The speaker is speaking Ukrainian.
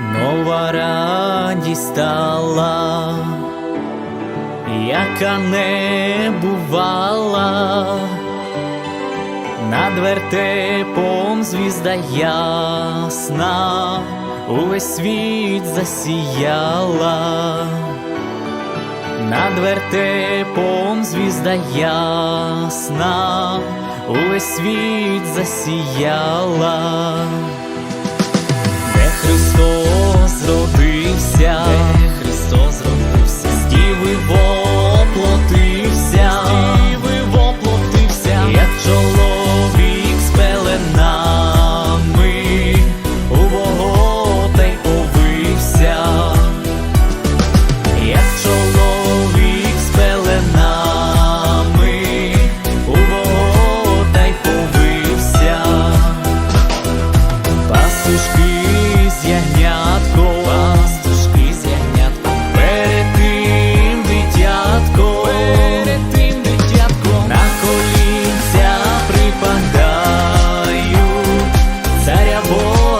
нова радість стала, яка не бувала, над вертепом звізда ясна, увесь світ засіяла. Над вертепом звізда ясна, увесь світ засіяла, é bom.